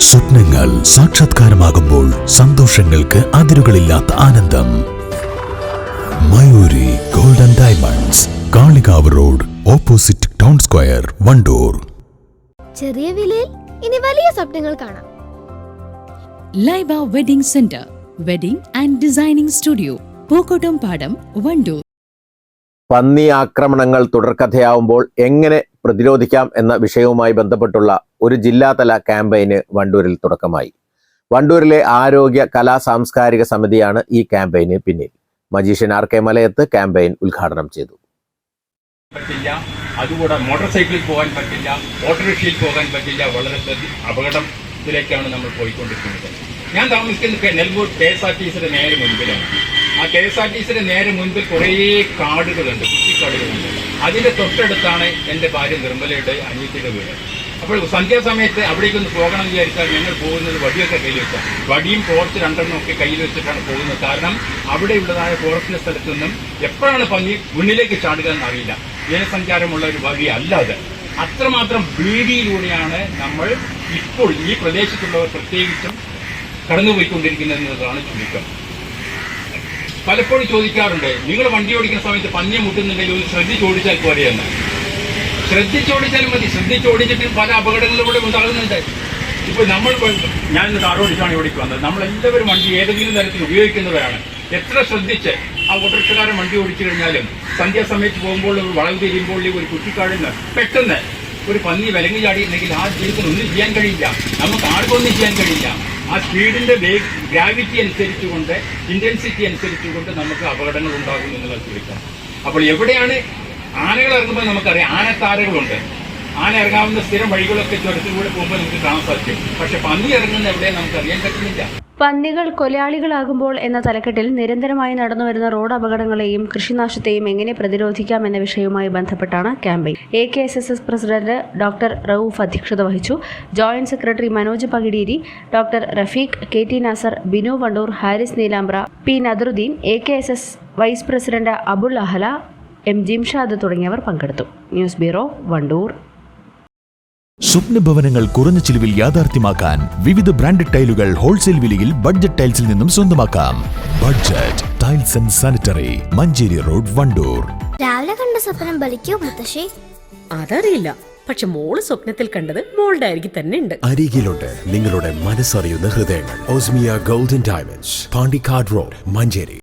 സ്വപ്നങ്ങൾ സാക്ഷാത്കാരമാകുമ്പോൾ സന്തോഷങ്ങൾക്ക് അതിരുകളില്ലാത്ത ആനന്ദം. Mayuri golden diamonds Kalikavu road opposite town square Wandoor. ചെറിയ വിലയിൽ ഇനി വലിയ സ്വപ്നങ്ങൾ കാണാം. Laiba wedding centre wedding and designing studio Pookkottam Padam Wandoor. പന്നി ആക്രമണങ്ങൾ തുടർക്കഥയാവുമ്പോൾ എങ്ങനെ പ്രതിരോധിക്കാം എന്ന വിഷയവുമായി ബന്ധപ്പെട്ടുള്ള ഒരു ജില്ലാതല ക്യാമ്പയിന് വണ്ടൂരിൽ തുടക്കമായി. വണ്ടൂരിലെ ആരോഗ്യ കലാ സാംസ്കാരിക സമിതിയാണ് ഈ ക്യാമ്പയിന് പിന്നിൽ. Magician R K Malayath campaign ഉദ്ഘാടനം ചെയ്തു. പറ്റില്ല. അതുകൂടെ മോട്ടോർ സൈക്കിളിൽ പോകാൻ പറ്റില്ല. ഓട്ടോറിക്ഷയിൽ പോകാൻ പറ്റില്ല. വളരെ അപകടം അപകടത്തിലേക്കാണ് നമ്മൾ പോയിക്കൊണ്ടിരിക്കുന്നത്. ഞാൻ താമസിക്കുന്നത് Nelbur K S R T സിയുടെ നേരെ മുൻപിലാണ്. ആ കെ എസ് ആർ ടി സിയുടെ നേരെ മുൻപിൽ കുറേ കാടുകളുണ്ട് കുറ്റിക്കാടുകളുണ്ട്. അതിന്റെ തൊട്ടടുത്താണ് എന്റെ ഭാര്യ നിർമ്മലയുടെ അനിയത്തിയുടെ വീട്. അപ്പോൾ സന്ധ്യാസമയത്ത് അവിടേക്ക് ഒന്ന് പോകണം എന്ന് വിചാരിച്ചാൽ ഞങ്ങൾ പോകുന്നത് വടിയൊക്കെ കയ്യിൽ വെച്ചാൽ വടിയും ടോർച്ച് രണ്ടെണ്ണം ഒക്കെ കയ്യിൽ വെച്ചിട്ടാണ് പോകുന്നത്. കാരണം അവിടെയുള്ളതായ ഫോറസ്റ്റിന്റെ സ്ഥലത്തു നിന്നും എപ്പോഴാണ് പന്നി മുന്നിലേക്ക് ചാടുക എന്നറിയില്ല. ജനസഞ്ചാരമുള്ള ഒരു വഴി അത്. അത്രമാത്രം ഭീതിയിലൂടെയാണ് നമ്മൾ ഇപ്പോൾ ഈ പ്രദേശത്തുള്ളവർ പ്രത്യേകിച്ചും കടന്നുപോയിക്കൊണ്ടിരിക്കുന്നത് എന്നതാണ് ചുരുക്കം. പലപ്പോഴും ചോദിക്കാറുണ്ട് നിങ്ങൾ വണ്ടി ഓടിക്കുന്ന സമയത്ത് പന്നി മുട്ടുന്നുണ്ടെങ്കിൽ ഒന്ന് ശ്രദ്ധിച്ചോടിച്ചാൽ പോരെ പോരെയെന്ന് ശ്രദ്ധിച്ചോടിച്ചാൽ മതി ശ്രദ്ധിച്ചോടിച്ചിട്ട് പല അപകടങ്ങളിലൂടെ ഉണ്ടാകുന്നുണ്ട് ഇപ്പൊ നമ്മൾ ഞാൻ ഇന്ന് ഇവിടേക്ക് വന്നത്. നമ്മളെല്ലാവരും വണ്ടി ഏതെങ്കിലും തരത്തിൽ ഉപയോഗിക്കുന്നവരാണ്. എത്ര ശ്രദ്ധിച്ച് ആ ഓട്ടോറിക്ഷക്കാരൻ വണ്ടി ഓടിച്ചു കഴിഞ്ഞാലും സന്ധ്യാസമയത്ത് പോകുമ്പോൾ ഒരു വളവ് തിരിയുമ്പോൾ ഒരു കുറ്റിക്കാടുന്ന് പെട്ടെന്ന് ഒരു പന്നി വിലങ്ങി ചാടിയിട്ടുണ്ടെങ്കിൽ ആ ജീവിതത്തിൽ ഒന്നും ചെയ്യാൻ കഴിയില്ല. നമുക്ക് ആർക്കൊന്നും ചെയ്യാൻ കഴിയില്ല. ആ സ്പീഡിന്റെ ഗ്രാവിറ്റി അനുസരിച്ചുകൊണ്ട് ഇന്റൻസിറ്റി അനുസരിച്ചുകൊണ്ട് നമുക്ക് അപകടങ്ങൾ ഉണ്ടാകും എന്നുള്ളത് ചോദിക്കാം അപ്പോൾ എവിടെയാണ് ആനകൾ ഇറങ്ങുമ്പോൾ നമുക്കറിയാം. ആനത്താരകളുണ്ട്. ആന ഇറങ്ങാവുന്ന സ്ഥിരം വഴികളൊക്കെ ചുരത്തിലൂടെ പോകുമ്പോൾ നമുക്ക് കാണാൻ സാധിക്കും. പക്ഷെ പന്നി ഇറങ്ങുന്ന നമുക്ക് അറിയാൻ പറ്റുന്നില്ല. പന്നികൾ കൊലയാളികളാകുമ്പോൾ എന്ന തലക്കെട്ടിൽ നിരന്തരമായി നടന്നുവരുന്ന റോഡ് അപകടങ്ങളെയും കൃഷിനാശത്തെയും എങ്ങനെ പ്രതിരോധിക്കാം എന്ന വിഷയവുമായി ബന്ധപ്പെട്ടാണ് campaign. A K S S S president doctor Rauf അധ്യക്ഷത വഹിച്ചു. Joint secretary Manoj Pakidiri doctor Rafeeq K T Nasar Binu Wandoor Haris Neelambra P Nadaruddeen A K S S vice president Abul Ahala M Jimshad തുടങ്ങിയവർ പങ്കെടുത്തു. News bureau Wandoor. സ്വപ്ന ഭവനങ്ങൾ കുറഞ്ഞ ചിലവിൽ യാഥാർത്ഥ്യമാക്കാൻ വിവിധ branded ടൈലുകൾ ഹോൾസെയിൽ വിലയിൽ ബഡ്ജറ്റ് ടൈൽസിൽ നിന്നും സ്വന്തമാക്കാം. Budget tiles and sanitary Manjeri road Wandoor. രാവിലെ കണ്ട സ്വപ്നം ബലിക്കോ മുത്തശ്ശി? അതറിയില്ല. പക്ഷെ മോൾ സ്വപ്നത്തിൽ കണ്ടത് മോളുടെ അരികിൽ തന്നെ ഉണ്ട്. അരികിലുണ്ട് നിങ്ങളുടെ മനസ്സറിയുന്ന ഹൃദയങ്ങൾ. Osmiya golden diamonds Pandikkad road Manjeri.